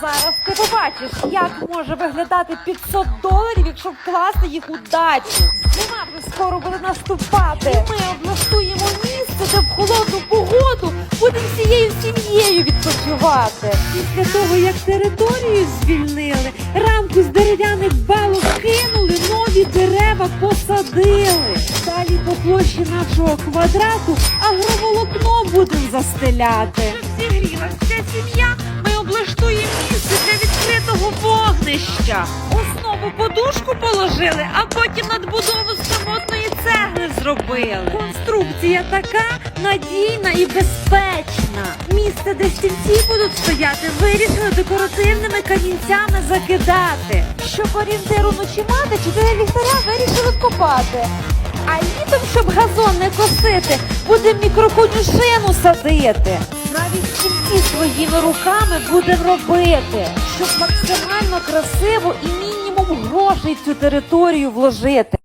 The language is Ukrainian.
Зараз ти побачиш, як може виглядати 500 доларів, якщо вкласти їх у дачу. Зима вже скоро буде наступати. І ми облаштуємо місце, де в холодну погоду будемо всією сім'єю відпочивати. Після того, як територію звільнили, рамку з дерев'яних балок кинули, нові дерева посадили. Далі по площі нашого квадрату агроволокно будемо застеляти. Щоб зігрілась вся сім'я, вогнища. Основу подушку положили, а потім надбудову з самотної цегли зробили. Конструкція така надійна і безпечна. Місце, де стільці будуть стояти, вирішили декоративними камінцями закидати. Щоб орієнтиру ночі мати, чотири ліхтаря вирішили вкопати. А літом, щоб газон не косити, будемо мікроконюшину садити. Навіть стільці своїми руками будемо робити, щоб максимально красиво і мінімум грошей в цю територію вложити.